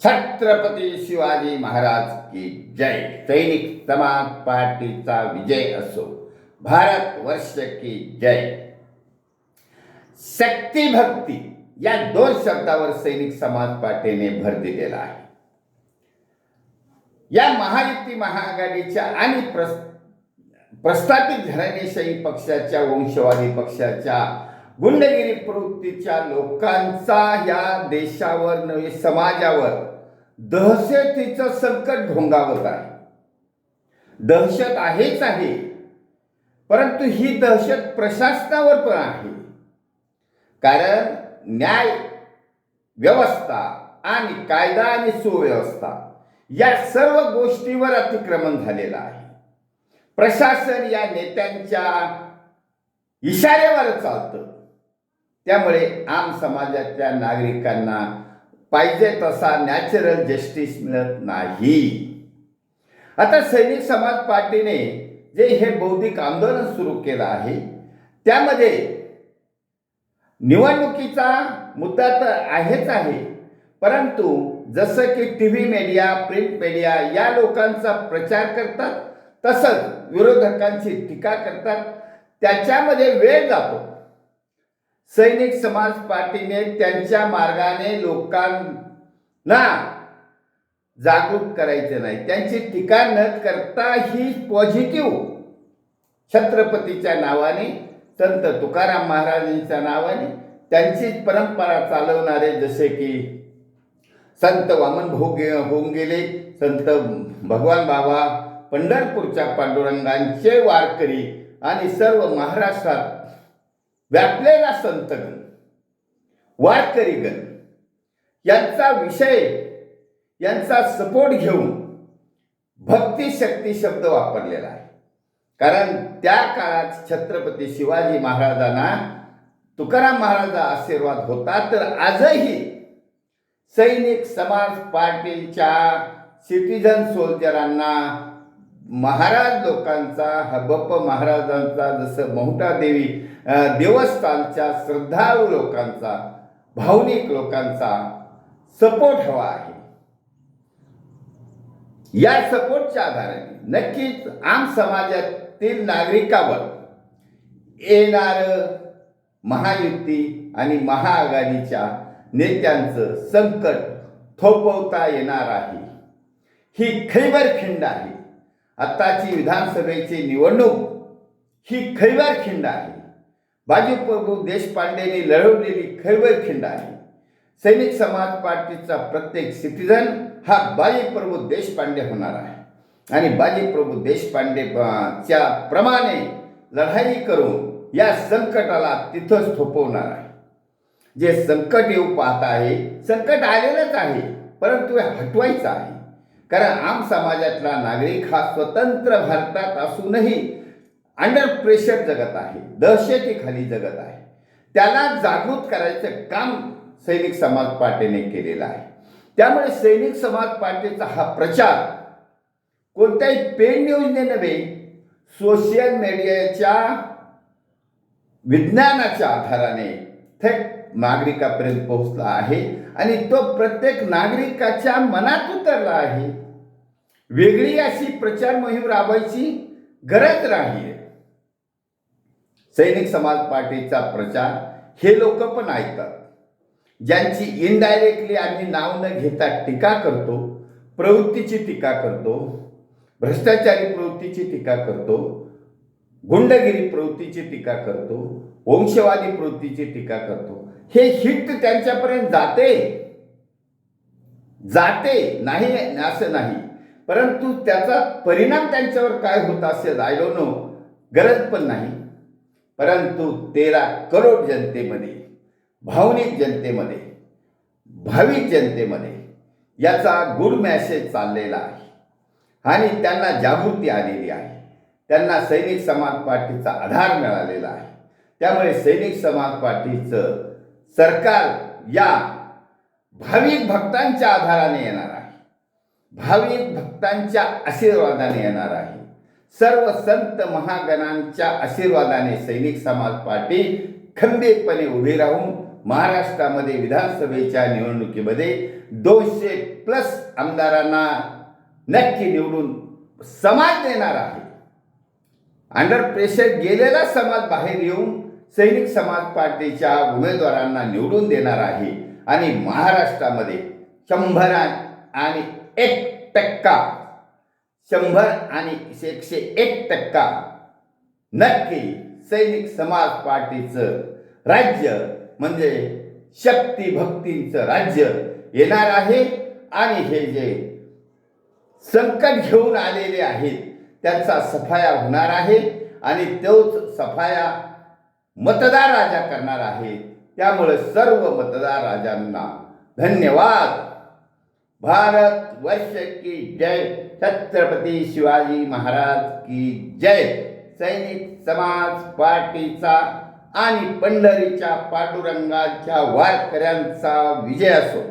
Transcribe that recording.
छत्रपती शिवाजी महाराज की जय. सैनिक समाज पार्टीचा विजय असो. भारत वर्ष की जय. शक्ती भक्ती या दोन शब्दावर सैनिक समाज पार्टीने भर दिलेला आहे. या महायुती महाआघाडीच्या आणि प्रस प्रस्थापित घराणेशाही पक्षाच्या वंशवादी पक्षाच्या गुंडगिरी प्रवृत्तीच्या लोकांचा या देशावर नव्हे समाजावर दहशतीचं संकट घोंगावत आहे. दहशत आहेच आहे परंतु ही दहशत प्रशासनावर पण आहे. कारण न्याय व्यवस्था आणि कायदा आणि सुव्यवस्था या सर्व गोष्टीवर अतिक्रमण झालेलं आहे. प्रशासन या नेत्यांच्या इशाऱ्यावर चालतं. त्यामुळे आम समाजाच्या नागरिकांना पाहिजे तसा नॅचरल जस्टिस मिळत नाही. आता सैनिक समाज पार्टीने जे हे बौद्धिक आंदोलन सुरू केलं आहे त्यामध्ये निवडणुकीचा मुद्दा तर आहेच आहे परंतु जसं की T V media print media या लोकांचा प्रचार करतात तसंच विरोधकांची टीका करतात त्याच्यामध्ये वेळ जातो. सैनिक समाज पार्टीने त्यांच्या मार्गाने लोकांना जागरूक करायचं नाही. त्यांची टीका न करता ही पॉझिटिव्ह छत्रपतीच्या नावाने संत तुकाराम महाराजांच्या नावाने त्यांची परंपरा चालवणारे जसे की संत वामन भोगे होऊन गेले संत भगवान बाबा पंढरपूरच्या पांडुरंगांचे वारकरी आणि सर्व महाराष्ट्रात व्यापलेला संतगण वारकरीगण यांचा विषय यांचा सपोर्ट घेऊन भक्ती शक्ती शब्द वापरलेला आहे. कारण त्या काळात छत्रपती शिवाजी महाराजांना तुकाराम महाराजा आशीर्वाद होता तर आजही सैनिक समाज पार्टीच्या सिटीजन सोल्जरांना महाराज लोकांचा हबप्प महाराजांचा जसं मोहटा देवी देवस्थानच्या श्रद्धाळू लोकांचा भावनिक लोकांचा सपोर्ट हवा आहे. या सपोर्टच्या आधाराने नक्कीच आम समाजातील नागरिकावर येणार महायुती आणि महाआघाडीच्या नेत्यांचं संकट थोपवता येणार आहे. ही खैबर खिंड आहे. आत्ताची विधानसभेची निवडणूक ही खैबर खिंड आहे. बाजीप्रभू देशपांडेने लढवलेली खैवर खिंड आहे. सैनिक समाज पार्टीचा प्रत्येक सिटीजन हा बाजीप्रभू देशपांडे होणार आहे. आणि बाजीप्रभू देशपांडे च्या प्रमाणे लढाई करून या संकटाला तिथंच थोपवणार आहे. जे संकट येऊ पाहत आहे संकट आलेलंच आहे परंतु हे हटवायचं आहे. कारण आम समाजातला नागरिक हा स्वतंत्र भारतात असूनही अंडर प्रेशर जगत आहे. दहशतीखाली जगत आहे. त्याला जागृत करायचं काम सैनिक समाज पार्टीने केलेलं आहे. त्यामुळे सैनिक समाज पार्टीचा हा प्रचार कोणत्याही पेड न्यूजने नव्हे सोशल मीडियाच्या विज्ञानाच्या आधाराने थेट नागरिकापर्यंत पोहोचला आहे आणि तो प्रत्येक नागरिकाच्या मनात उतरला आहे. वेगळी अशी प्रचार मोहीम राबवायची गरज राहील सैनिक समाज पार्टीचा प्रचार हे लोक पण ऐकतात. ज्यांची इनडायरेक्टली आम्ही नाव न घेता टीका करतो प्रवृत्तीची टीका करतो भ्रष्टाचारी प्रवृत्तीची टीका करतो गुंडगिरी प्रवृत्तीची टीका करतो वंशवादी प्रवृत्तीची टीका करतो हे हिट त्यांच्यापर्यंत जाते. जाते नाही असं नाही. परंतु त्याचा परिणाम त्यांच्यावर काय होत असेल आय डोंट नो गरज पण नाही. परंतु तेरा करोड जनतेमध्ये भावनिक जनतेमध्ये भाविक जनतेमध्ये याचा गुड मॅसेज चाललेला आहे. आणि त्यांना जागृती आलेली आहे. त्यांना सैनिक समाज पार्टीचा आधार मिळालेला आहे. त्यामुळे सैनिक समाज पार्टीचं सरकार या भाविक भक्तांच्या आधाराने येणार आहे. भाविक भक्तांच्या आशीर्वादाने येणार आहे. सर्व संत महागणांच्या आशीर्वादाने सैनिक समाज पार्टी खंबीरपणे उभी राहून महाराष्ट्रामध्ये विधानसभेच्या निवडणुकीमध्ये दोनशे प्लस आमदारांना नक्की निवडून समाज देणार आहे. अंडर प्रेशर गेलेला समाज बाहेर येऊन सैनिक समाज पार्टीच्या उमेदवारांना निवडून देणार आहे आणि महाराष्ट्रामध्ये शंभर आणि एक टक्का शंभर आणि एकशे एक टक्का. नक्की सैनिक समाज पार्टीचं राज्य म्हणजे शक्ती भक्तींचं राज्य येणार आहे. आणि हे जे संकट घेऊन आलेले आहेत त्यांचा सफाया होणार आहे. आणि तोच सफाया मतदार राजा करणार आहे त्यामुळे सर्व मतदार राजांना धन्यवाद. भारत वर्ष की जय। छत्रपती शिवाजी महाराज की जय। सैनिक समाज पार्टीचा आणि पंढरीच्या पांडुरंगाच्या वारकऱ्यांचा विजय असो।